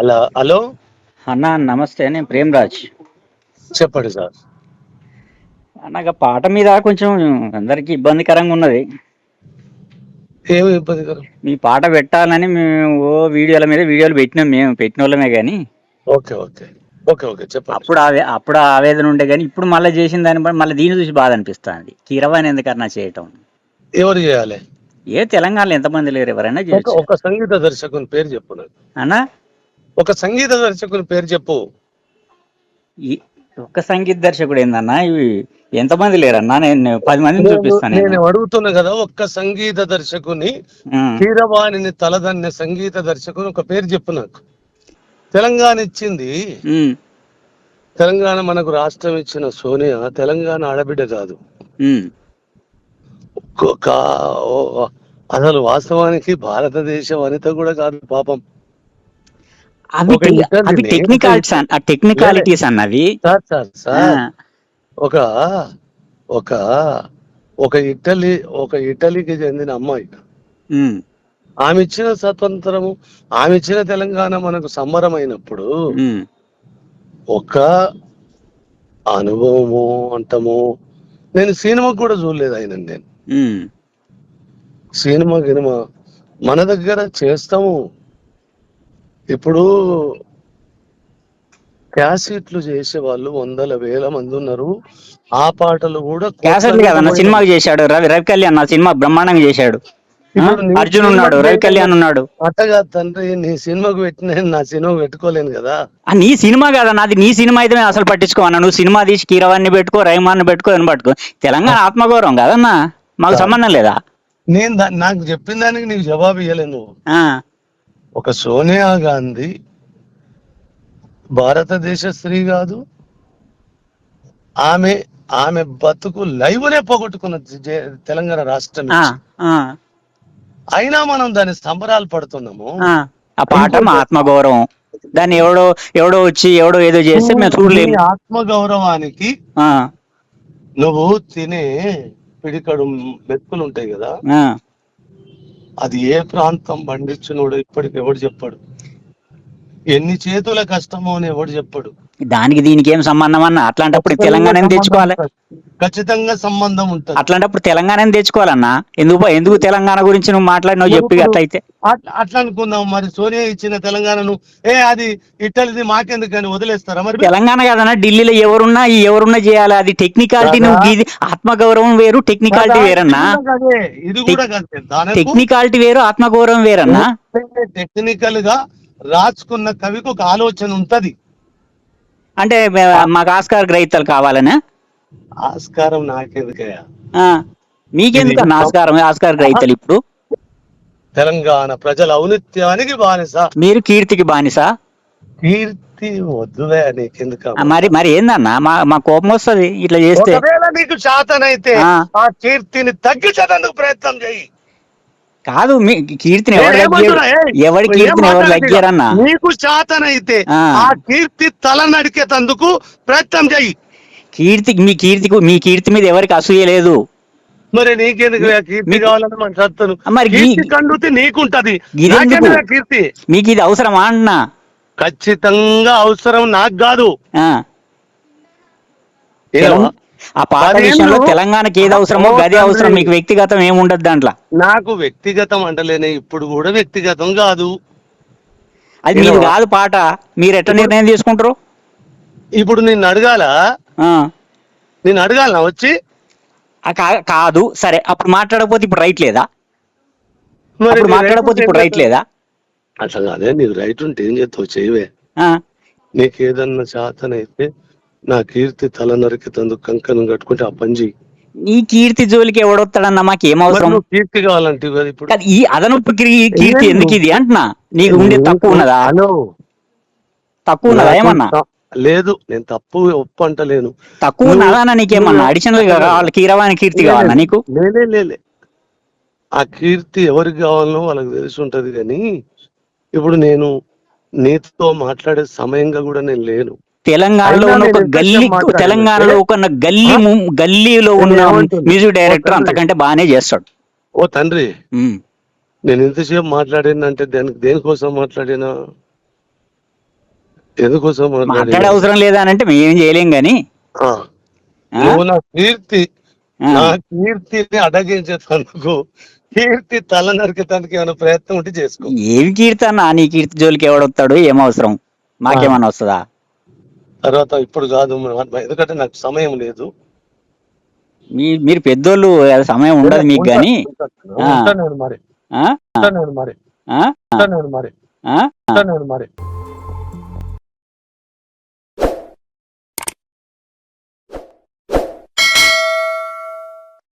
అలా హలో. అన్న నమస్తే నేను ప్రేమ్రాజ్. చెప్పండి సార్. అన్నగా పాట మీద కొంచెం అందరికి ఇబ్బందికరంగా ఉన్నది. ఏమి ఇబ్బందికరం? మీ పాట పెట్టాలని మేము ఓ వీడియోల మీద వీడియోలు పెట్టినాం మేము పెట్టిన వాళ్ళమే కానీ ఓకే ఓకే. ఓకే ఓకే చెప్పండి. అప్పుడు ఆవే అప్పుడు ఆవేదన ఉండే కానీ ఇప్పుడు మళ్ళీ చేసిన దాన్ని బట్టి మళ్ళీ దీన్ని చూసి బాధ అనిపిస్తుంది. కీరవాణి ఎందుకన్నా చేయటం? ఎవరు చేయాలి? ఏ తెలంగాణలో ఎంతమంది లేరు ఎవరైనా చేయొచ్చు. ఒక సంగీత దర్శకుని పేరు చెప్పు నాకు. అన్న? ఒక సంగీత దర్శకుని పేరు చెప్పు ఈ ఒక్క సంగీత దర్శకుడు ఏందన్నా ఇవి ఎంతమంది లేరన్నా నేను పది మందిని చూపిస్తాను నేను నేను. అడుగుతున్నా కదా ఒక్క సంగీత దర్శకుని. కీరవాణిని తలదన్నే సంగీత దర్శకుని ఒక పేరు చెప్పు నాకు తెలంగాణ ఇచ్చింది. తెలంగాణ మనకు రాష్ట్రం ఇచ్చిన సోనియా తెలంగాణ ఆడబిడ్డ కాదు. ఒక అసలు వాస్తవానికి భారతదేశ వనిత కూడా కాదు పాపం అవి అవి టెక్నికాలిటీస్ ఆ టెక్నికాలిటీస్ అన్నవి. సార్ సార్ ఒక ఒక ఒక ఇటలీ ఒక ఇటలీకి చెందిన అమ్మాయి. ఆమె ఇచ్చిన స్వతంత్రము ఆమె ఇచ్చిన తెలంగాణ మనకు సంబరమైనప్పుడు. ఒక అనుభవము అంటము నేను సినిమా కూడా చూడలేదు ఆయన నేను. సినిమా గినిమా మన దగ్గర చేస్తాము. ఇప్పుడు క్యాసెట్లు చేసే వాళ్ళు వందల వేల మంది ఉన్నారు. ఆ పాటలు కూడా క్యాసెట్లు కదన్న సినిమాకి చేశాడు. రవి రవి కళ్యాణ్ నా సినిమా బ్రహ్మాండంగా చేశాడు. అర్జున్ ఉన్నాడు రవి కళ్యాణ్ ఉన్నాడు. అట్టగా తండ్రి నీ సినిమాకు పెట్టిన నా సినిమాకు పెట్టుకోలేను కదా. నీ సినిమా కదా నాది నీ సినిమా అయితే మేము అసలు పట్టించుకోవన్నా నువ్వు సినిమా తీసి కీరవాన్ని పెట్టుకో రైమాన్ని పెట్టుకో అని పట్టుకో. తెలంగాణ ఆత్మగౌరవం కదన్నా. మాకు సంబంధం లేదా? నేను నాకు చెప్పిన దానికి నీకు జవాబు ఇవ్వలేను నువ్వు. ఒక సోనియా గాంధీ భారతదేశ స్త్రీ కాదు ఆమె ఆమె బతుకు లైవ్నే పోగొట్టుకున్న తెలంగాణ రాష్ట్రం అయినా మనం దాని సంబరాలు పడుతున్నాము. ఆ. మా ఆత్మగౌరవం. దాన్ని ఎవడో ఎవడో వచ్చి ఎవడో ఏదో చేస్తే మేము చూడలేము. ఆత్మగౌరవానికి నువ్వు తినే పిడికడు మెతుకులు ఉంటాయి కదా. అది ఏ ప్రాంతం పండించినోడు ఇప్పటికి ఎవడు చెప్పాడు. ఎన్ని చేతుల కష్టమో అని ఎవడు చెప్పాడు. దానికి దీనికి ఏం సంబంధం అన్న? అట్లాంటప్పుడు తెలంగాణ తెచ్చుకోవాలి. ఖచ్చితంగా సంబంధం ఉంటుంది. అట్లాంటప్పుడు తెలంగాణ తెచ్చుకోవాలన్నా? ఎందుకు ఎందుకు తెలంగాణ గురించి నువ్వు మాట్లాడినావు చెప్పి అట్లయితే. అట్లా అనుకుందాం మరి. సోనియా ఇచ్చిన తెలంగాణను ఏ అది ఇట్టలిది మాకెందుకని వదిలేస్తారా మరి? తెలంగాణ కాదన్నా ఢిల్లీలో ఎవరున్నా ఎవరున్నా చేయాలి. అది టెక్నికాలిటీ నువ్వు ఆత్మగౌరవం వేరు టెక్నికాలిటీ వేరన్నా? ఇది కూడా టెక్నికాలిటీ వేరు ఆత్మగౌరవం వేరన్నా? టెక్నికల్గా రాసుకున్న కవికి ఒక ఆలోచన ఉంటది. అంటే మే- మాకు ఆస్కార్ గ్రహీతలు కావాలనా? ఆస్కారం నాకెందుకయ్యా? మీకెందుకు ఆస్కారం? ఆస్కార్ గ్రహీతలు ఇప్పుడు. తెలంగాణ ప్రజల ఔన్నత్యానికి బానిస. మీరు కీర్తికి బానిసా. కీర్తి వద్దువే నీకెందుకు మరి మరి ఏందన్నా? మా మా కోపం వస్తది ఇట్లా చేస్తే. నీకు శాతనైతే ఆ. కీర్తిని తగ్గించేందుకు ప్రయత్నం చేయి కాదు మీ కీర్తిని ఎవరు కీర్తిని ఎవరు. లగ్గారన్నా నీకు శాతనైతే. ఆ. కీర్తి తల నడికేటందుకు ప్రయత్నం చేయి కీర్తి మీ కీర్తికి మీ కీర్తి మీద ఎవరికి అసూయ లేదు. మరి నీకెందుకు కీర్తి మీకు- కావాలని మన సత్తను మరి కీర్తి కండుతి నీకుంటది. కీర్తి? మీకు ఇది అవసరమా అన్నా ఖచ్చితంగా అవసరం నాకు కాదు. ఆ. పదేళ్ళు- విషయంలో తెలంగాణకి ఏది అవసరమో గది అవసరం. మీకు వ్యక్తిగతం ఏముండదు దాంట్లో. నాకు వ్యక్తిగతం అంటలేనే ఇప్పుడు కూడా వ్యక్తిగతం కాదు. అది ఏమో? కాదు పాట. మీరు ఎట్లా నిర్ణయం తీసుకుంటారు? ఇప్పుడు నిన్ను అడగాల. నేను అడగాలనా వచ్చి? కాదు. సరే అప్పుడు మాట్లాడకపోతే ఇప్పుడు రైట్ లేదా? మరి మాట్లాడకపోతే ఇప్పుడు రైట్ లేదా? అట్లా కాదే నీకు రైట్ ఉంటే ఏం చేస్తావు? చేయవే. ఆ. నీకు ఏదన్నా శాతనైతే నా కీర్తి తల నరికితందుకు కంకణం కట్టుకుంటే ఆ పని చెయ్యి. నీ కీర్తి జోలికి ఎవడొస్తాడన్నా మాకు ఏం అవసరం? కీర్తి కావాలంటే ఇప్పుడు. ఈ అదనపు కీర్తి ఎందుకు ఇది అంటున్నా? నీకు ఉండే తక్కువ ఉన్నదా? హలో. తక్కువ ఉన్నదా ఏమన్నా? లేదు నేను తప్పు ఒప్పు అంటలేను తక్కువ నీకేమన్నా? అడిషనల్ కీరవాణి కీర్తి కావాలా నీకు? లేలే లేలే ఆ కీర్తి ఎవరికి కావాలనో వాళ్ళకి తెలిసి ఉంటది కానీ ఇప్పుడు నేను నీతో మాట్లాడే సమయంగా కూడా నేను లేను. తెలంగాణలో ఉన్న ఒక గల్లీ తెలంగాణలో ఒక గల్లీ గల్లీలో ఉన్న? Music director. అంతకంటే బాగానే చేస్తాడు. ఓ తండ్రి. నేను ఇంతసేపు మాట్లాడినంటే దానికి దేనికోసం మాట్లాడినా? ఎందుకోసం మాట్లాడే అవసరం లేదా అని అంటే మేమేం చేయలేం గాని? నువ్వు నా కీర్తి. నా కీర్తిని అడగించేందుకు కీర్తి తల నరికేటానికి ఏమైనా ప్రయత్నం ఉంటే చేసుకో. ఏమి కీర్తన నీ కీర్తి జోలికి ఎవడొస్తాడు ఏం అవసరం? మాకేమన్నా వస్తుందా? తర్వాత ఇప్పుడు కాదు ఎందుకంటే నాకు సమయం లేదు. మీ మీరు పెద్దోళ్ళు సమయం ఉండదు మీకు గాని. మరి. మరి. మరి. మరి.